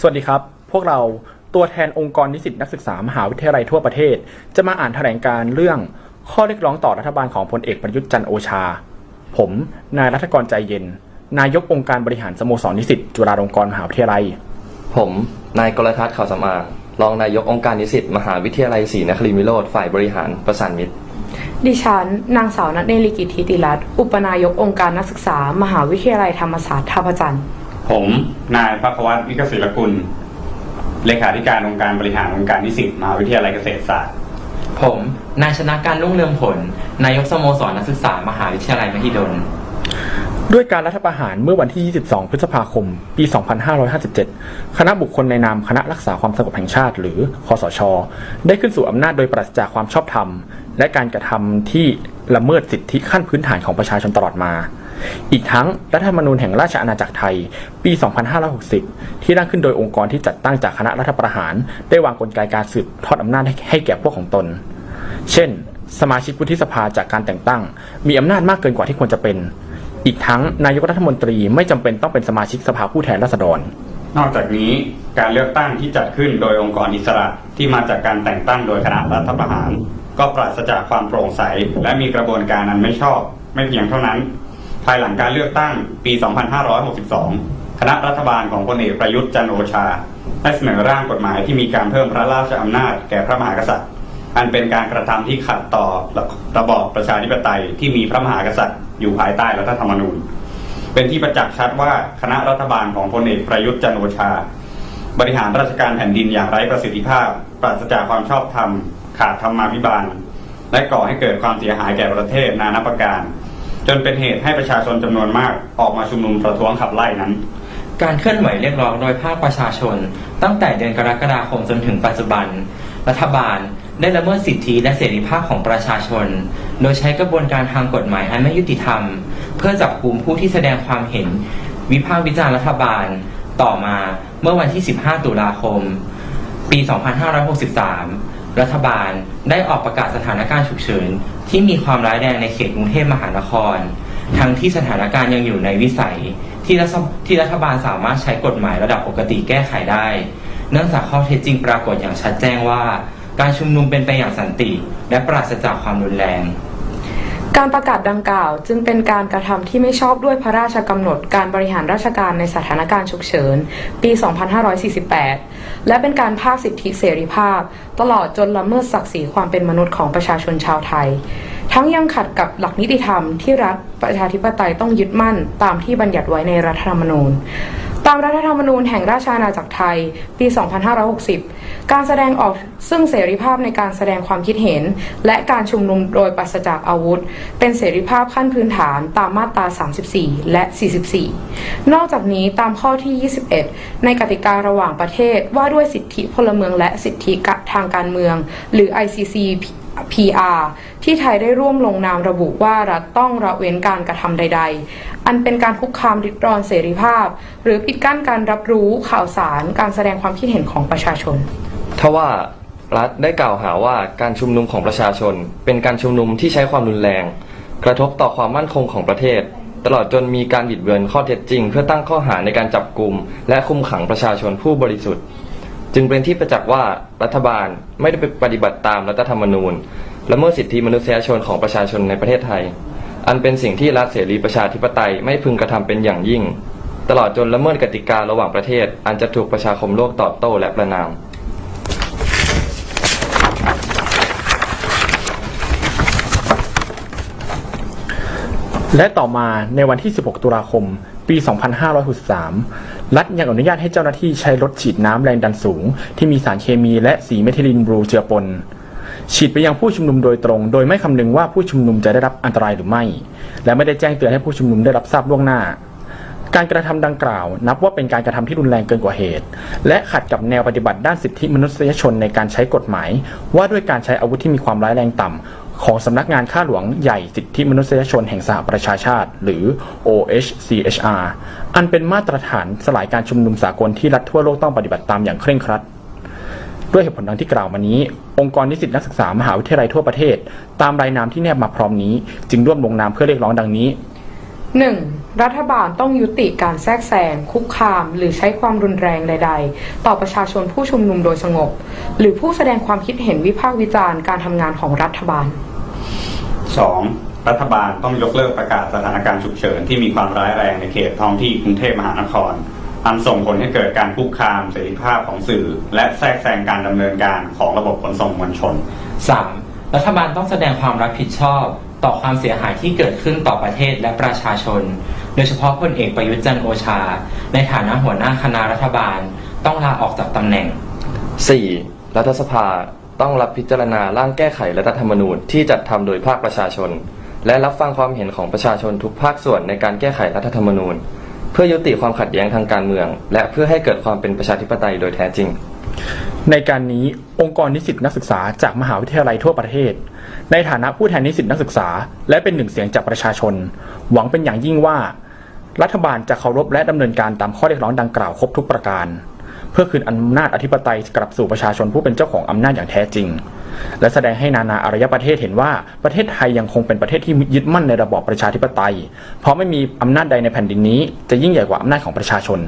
สวัสดีครับ พวกเราตัวแทนองค์กรนิสิตนักศึกษามหาวิทยาลัยทั่วประเทศ จะมาอ่านแถลงการณ์เรื่องข้อเรียกร้องต่อรัฐบาลของพลเอกประยุทธ์จันทร์โอชา ผม นายรัฐกรใจเย็น นายกองค์การบริหารสโมสรนิสิตจุฬาลงกรณ์มหาวิทยาลัย ผม นายกรทัศน์ข่าวสำอางรองนายกองค์การนิสิตมหาวิทยาลัยศรีนครินทร์วิโรธฝ่ายบริหารประสานมิตร ดิฉัน นางสาวนัทเนลิกิตทิติรัตน์อุปนายกองค์การนักศึกษา มหาวิทยาลัยธรรมศาสตร์ท่าพระจันทร์ ผมนายพักวัตรวิกศิลกุล เลขาธิการองค์การบริหารองค์การนิสิตมหาวิทยาลัยเกษตรศาสตร์ ผมนายชนะการรุ่งเรืองผล นายกสโมสรนักศึกษามหาวิทยาลัยมหิดล ด้วยการรัฐประหารเมื่อวันที่ 22 พฤษภาคม ปี 2557 คณะบุคคลในนามคณะรักษาความสงบแห่งชาติ หรือคอสช ได้ขึ้นสู่อำนาจโดยปราศจากความชอบธรรม และการกระทำที่ละเมิดสิทธิขั้นพื้นฐานของประชาชนตลอดมา อีกทั้งรัฐธรรมนูญแห่งราชอาณาจักรไทย ปี 2560 ที่ร่างขึ้นโดยองค์กรที่จัดตั้งจากคณะรัฐประหาร ได้วางกลไกการสืบทอดอำนาจให้แก่พวกของตน เช่น สมาชิกวุฒิสภาจากการแต่งตั้ง มีอำนาจมากเกินกว่าที่ควรจะเป็น อีกทั้งนายกรัฐมนตรีไม่จำเป็นต้องเป็นสมาชิกสภาผู้แทนราษฎร นอกจากนี้การเลือกตั้งที่จัดขึ้นโดยองค์กรอิสระที่มาจากการแต่งตั้งโดยคณะรัฐประหาร ก็ปราศจากความโปร่งใส และมีกระบวนการอันไม่ชอบ ไม่เพียงเท่านั้น ภายหลังการเลือกตั้งปี 2562 คณะรัฐบาลของพลเอกประยุทธ์จันโอชา ได้เสนอร่างกฎหมายที่มีการเพิ่มพระราชอำนาจแก่พระมหากษัตริย์ อันเป็นการกระทำที่ขัดต่อระบอบประชาธิปไตยที่มีพระมหากษัตริย์อยู่ภายใต้รัฐธรรมนูญ เป็นที่ประจักษ์ชัดว่าคณะรัฐบาลของพลเอกประยุทธ์จันโอชา บริหารราชการแผ่นดินอย่างไร้ประสิทธิภาพ ปราศจากความชอบธรรม ขาดธรรมาภิบาล และก่อให้เกิดความเสียหายแก่ประเทศนานาประการ จนเป็นเหตุให้ประชาชนจำนวนมากออกมาชุมนุมประท้วงขับไล่นั้น การเคลื่อนไหวเรียกร้องโดยภาคประชาชน ตั้งแต่เดือนกรกฎาคมจนถึงปัจจุบัน รัฐบาลได้ละเมิดสิทธิและเสรีภาพของประชาชน โดยใช้กระบวนการทางกฎหมายอันไม่ยุติธรรม เพื่อจับกลุ่มผู้ที่แสดงความเห็น วิพากษ์วิจารณ์รัฐบาล ต่อมาเมื่อวันที่ 15 ตุลาคม ปี 2563 รัฐบาลได้ออกประกาศสถานการณ์ฉุกเฉิน ที่มีความร้ายแรงในเขตกรุงเทพมหานคร ทั้งที่สถานการณ์ยังอยู่ในวิสัย ที่รัฐที่รัฐบาลสามารถใช้กฎหมายระดับปกติแก้ไขได้ เนื่องจากข้อเท็จจริงปรากฏอย่างชัดแจ้งว่า การชุมนุมเป็นไปอย่างสันติ และปราศจากความรุนแรง การประกาศดังกล่าวจึงเป็นการกระทำที่ไม่ชอบด้วยพระราชกำหนดการบริหารราชการในสถานการณ์ฉุกเฉิน ปี 2548 และเป็นการภาคสิทธิเสรีภาพ ตลอดจนละเมิดศักดิ์ศรีความเป็นมนุษย์ของประชาชนชาวไทย ทั้งยังขัดกับหลักนิติธรรมที่รัฐประชาธิปไตยต้องยึดมั่นตามที่บัญญัติไว้ในรัฐธรรมนูญ ตามรัฐธรรมนูญแห่งราชอาณาจักรไทย ปี 2560 การแสดงออกซึ่งเสรีภาพในการแสดงความคิดเห็น และการชุมนุมโดยปราศจากอาวุธ เป็นเสรีภาพขั้นพื้นฐานตามมาตรา 34 และ 44 นอกจากนี้ตามข้อที่ 21 ในกติการะหว่างประเทศว่าด้วยสิทธิพลเมืองและสิทธิทางการเมือง หรือ ICC PR ที่ไทยได้ร่วมลงนามระบุว่ารัฐต้องระเว้นการกระทำใด ๆ อันเป็นการคุกคามริดรอนเสรีภาพ หรือปิดกั้นการรับรู้ข่าวสารการแสดงความคิดเห็นของประชาชน ทว่ารัฐได้กล่าวหาว่าการชุมนุมของประชาชน เป็นการชุมนุมที่ใช้ความรุนแรง กระทบต่อความมั่นคงของประเทศ ตลอดจนมีการบิดเบือนข้อเท็จจริง เพื่อตั้งข้อหาในการจับกลุ่มและคุมขังประชาชนผู้บริสุทธิ์ จึงเป็นที่ประจักษ์ว่ารัฐบาลไม่ได้ปฏิบัติตามรัฐธรรมนูญละเมิดสิทธิมนุษยชนของประชาชนในประเทศไทย อันเป็นสิ่งที่รัฐเสรีประชาธิปไตยไม่พึงกระทำเป็นอย่างยิ่ง ตลอดจนละเมิดกติการะหว่างประเทศ อันจะถูกประชาคมโลกตอบโต้และประนามและต่อมาในวันที่ 16 ตุลาคม ปี 2563 รัฐยังอนุญาตให้เจ้าหน้าที่ใช้รถฉีดน้ำแรงดันสูง ที่มีสารเคมีและสีเมทิลินบลูเจือปน ฉีดไปยังผู้ชุมนุมโดยตรง โดยไม่คำนึงว่าผู้ชุมนุมจะได้รับอันตรายหรือไม่ และไม่ได้แจ้งเตือนให้ผู้ชุมนุมได้รับทราบล่วงหน้า การกระทำดังกล่าว นับว่าเป็นการกระทำที่รุนแรงเกินกว่าเหตุ และขัดกับแนวปฏิบัติด้านสิทธิมนุษยชนในการใช้กฎหมาย ว่าด้วยการใช้อาวุธที่มีความร้ายแรงต่ำ ของสำนักงานข้าหลวงใหญ่สิทธิมนุษยชนแห่งสหประชาชาติ หรือ OHCHR อันเป็นมาตรฐานสลายการชุมนุมสากลที่รัฐทั่วโลกต้องปฏิบัติตามอย่างเคร่งครัด ด้วยเหตุผลดังที่กล่าวมานี้ องค์กรนิสิตนักศึกษามหาวิทยาลัยทั่วประเทศ ตามรายนามที่แนบมาพร้อมนี้ จึงร่วมลงนามเพื่อเรียกร้องดังนี้ 1. รัฐบาลต้องยุติการแทรกแซงคุกคาม หรือใช้ความรุนแรงใด ๆ ต่อประชาชนผู้ชุมนุมโดยสงบ หรือผู้แสดงความคิดเห็นวิพากษ์วิจารณ์การทำงานของรัฐบาล 2. รัฐบาลต้องยกเลิกประกาศสถานการณ์ฉุกเฉินที่มีความร้ายแรงในเขตท้องที่กรุงเทพมหานครอันส่งผลให้เกิดการคุกคามเสรีภาพของสื่อ และแทรกแซงการดำเนินการของระบบขนส่งมวลชน 3. รัฐบาลต้องแสดงความรับผิดชอบ ต่อความเสียหายที่เกิดขึ้นต่อประเทศและประชาชน โดยเฉพาะพลเอกประยุทธ์จันทร์โอชา ในฐานะหัวหน้าคณะรัฐบาล ต้องลาออกจากตำแหน่ง 4. รัฐสภาต้องรับพิจารณาร่างแก้ไขรัฐธรรมนูญที่จัดทำโดยภาคประชาชน และรับฟังความเห็นของประชาชนทุกภาคส่วนในการแก้ไขรัฐธรรมนูญ เพื่อยุติความขัดแย้งทางการเมือง และเพื่อให้เกิดความเป็นประชาธิปไตยโดยแท้จริง ในการนี้องค์กรนิสิตนักศึกษาจากมหาวิทยาลัยทั่วประเทศ ในฐานะผู้แทนนิสิตนักศึกษา และเป็นหนึ่งเสียงจากประชาชน หวังเป็นอย่างยิ่งว่า รัฐบาลจะเคารพและดำเนินการตามข้อเรียกร้องดังกล่าวครบทุกประการ เพื่อคืนอำนาจอธิปไตยกลับสู่ประชาชนผู้เป็นเจ้าของอำนาจอย่างแท้จริง และแสดงให้นานาอารยประเทศเห็นว่าประเทศไทยยังคงเป็นประเทศที่ยึดมั่นในระบอบประชาธิปไตย เพราะไม่มีอำนาจใดในแผ่นดินนี้ จะยิ่งใหญ่กว่าอำนาจของประชาชน